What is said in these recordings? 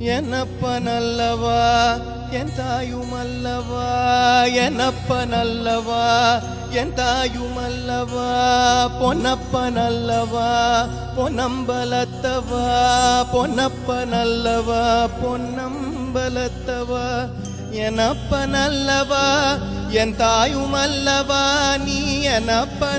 என்னப்ப நல்லவா என் தாயும் அல்லவா என்னப்ப நல்லவா என் தாயும் அல்லவா பொன்னப்ப நல்லவா பொன்னம்பலத்தவா? பொன்னப்ப நல்லவா பொன்னம்பலத்தவா? எனப்ப நல்லவா என் தாயும் அல்லவா நீ எனப்ப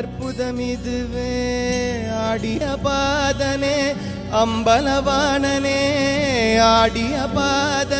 அற்புதம் இதுவே ஆடிய பாதனே அம்பலவாணனே ஆடிய பாதனே.